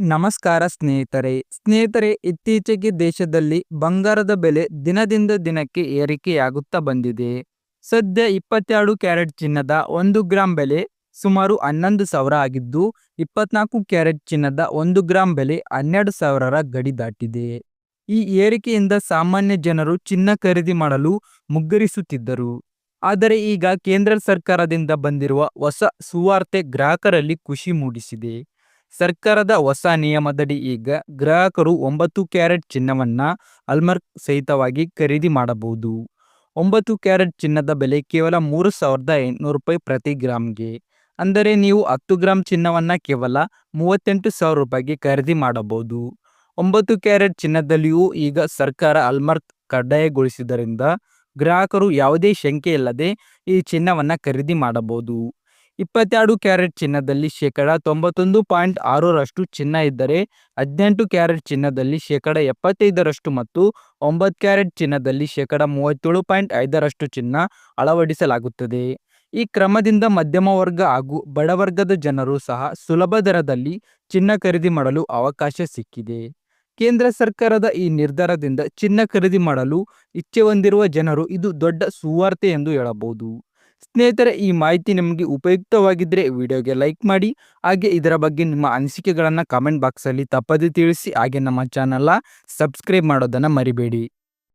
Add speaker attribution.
Speaker 1: ನಮಸ್ಕಾರ ಸ್ನೇಹಿತರೆ. ಸ್ನೇಹಿತರೆ, ಇತ್ತೀಚೆಗೆ ದೇಶದಲ್ಲಿ ಬಂಗಾರದ ಬೆಲೆ ದಿನದಿಂದ ದಿನಕ್ಕೆ ಏರಿಕೆಯಾಗುತ್ತಾ ಬಂದಿದೆ. ಸದ್ಯ ಇಪ್ಪತ್ತೆರಡು ಕ್ಯಾರೆಟ್ ಚಿನ್ನದ ಒಂದು ಗ್ರಾಂ ಬೆಲೆ ಸುಮಾರು ಹನ್ನೊಂದು ಸಾವಿರ ಆಗಿದ್ದು ಇಪ್ಪತ್ನಾಲ್ಕು ಕ್ಯಾರೆಟ್ ಚಿನ್ನದ ಒಂದು ಗ್ರಾಂ ಬೆಲೆ ಹನ್ನೆರಡು ಸಾವಿರರ ಗಡಿ ದಾಟಿದೆ. ಈ ಏರಿಕೆಯಿಂದ ಸಾಮಾನ್ಯ ಜನರು ಚಿನ್ನ ಖರೀದಿ ಮಾಡಲು ಮುಗ್ಗರಿಸುತ್ತಿದ್ದರು. ಆದರೆ ಈಗ ಕೇಂದ್ರ ಸರ್ಕಾರದಿಂದ ಬಂದಿರುವ ಹೊಸ ಸುವಾರ್ತೆ ಗ್ರಾಹಕರಲ್ಲಿ ಖುಷಿ ಮೂಡಿಸಿದೆ. ಸರ್ಕಾರದ ಹೊಸ ನಿಯಮದಡಿ ಈಗ ಗ್ರಾಹಕರು ಒಂಬತ್ತು ಕ್ಯಾರೆಟ್ ಚಿನ್ನವನ್ನ ಅಲ್ಮರ್ಕ್ ಸಹಿತವಾಗಿ ಖರೀದಿ ಮಾಡಬಹುದು. ಒಂಬತ್ತು ಕ್ಯಾರೆಟ್ ಚಿನ್ನದ ಬೆಲೆ ಕೇವಲ ಮೂರು ಸಾವಿರದ ಎಂಟುನೂರು ರೂಪಾಯಿ ಪ್ರತಿ ಗ್ರಾಮ್ಗೆ. ಅಂದರೆ ನೀವು ಹತ್ತು ಗ್ರಾಂ ಚಿನ್ನವನ್ನು ಕೇವಲ ಮೂವತ್ತೆಂಟು ಸಾವಿರ ರೂಪಾಯಿಗೆ ಖರೀದಿ ಮಾಡಬಹುದು. ಒಂಬತ್ತು ಕ್ಯಾರೆಟ್ ಚಿನ್ನದಲ್ಲಿಯೂ ಈಗ ಸರ್ಕಾರ ಅಲ್ಮರ್ಕ್ ಕಡ್ಡಾಯಗೊಳಿಸಿದ್ದರಿಂದ ಗ್ರಾಹಕರು ಯಾವುದೇ ಶಂಕೆ ಇಲ್ಲದೆ ಈ ಚಿನ್ನವನ್ನು ಖರೀದಿ ಮಾಡಬಹುದು. ಇಪ್ಪತ್ತೆರಡು ಕ್ಯಾರೆಟ್ ಚಿನ್ನದಲ್ಲಿ ಶೇಕಡ ತೊಂಬತ್ತೊಂದು ಪಾಯಿಂಟ್ ಆರರಷ್ಟು ಚಿನ್ನ ಇದ್ದರೆ, ಹದಿನೆಂಟು ಕ್ಯಾರೆಟ್ ಚಿನ್ನದಲ್ಲಿ ಶೇಕಡ ಎಪ್ಪತ್ತೈದರಷ್ಟು ಮತ್ತು ಒಂಬತ್ತು ಕ್ಯಾರೆಟ್ ಚಿನ್ನದಲ್ಲಿ ಶೇಕಡ ಮೂವತ್ತೇಳು ಪಾಯಿಂಟ್ ಐದರಷ್ಟು ಚಿನ್ನ ಅಳವಡಿಸಲಾಗುತ್ತದೆ. ಈ ಕ್ರಮದಿಂದ ಮಧ್ಯಮ ವರ್ಗ ಹಾಗೂ ಬಡವರ್ಗದ ಜನರು ಸಹ ಸುಲಭ ದರದಲ್ಲಿ ಚಿನ್ನ ಖರೀದಿ ಮಾಡಲು ಅವಕಾಶ ಸಿಕ್ಕಿದೆ. ಕೇಂದ್ರ ಸರ್ಕಾರದ ಈ ನಿರ್ಧಾರದಿಂದ ಚಿನ್ನ ಖರೀದಿ ಮಾಡಲು ಇಚ್ಛೆ ಹೊಂದಿರುವ ಜನರು ಇದು ದೊಡ್ಡ ಸುವಾರ್ತೆ ಎಂದು ಹೇಳಬಹುದು. ಸ್ನೇಹಿತರೆ, ಈ ಮಾಹಿತಿ ನಿಮಗೆ ಉಪಯುಕ್ತವಾಗಿದ್ದರೆ ವಿಡಿಯೋಗೆ ಲೈಕ್ ಮಾಡಿ, ಹಾಗೆ ಇದರ ಬಗ್ಗೆ ನಿಮ್ಮ ಅನಿಸಿಕೆಗಳನ್ನು ಕಾಮೆಂಟ್ ಬಾಕ್ಸಲ್ಲಿ ತಪ್ಪದೇ ತಿಳಿಸಿ, ಹಾಗೆ ನಮ್ಮ ಚಾನಲ್ನ ಸಬ್ಸ್ಕ್ರೈಬ್ ಮಾಡೋದನ್ನು ಮರಿಬೇಡಿ.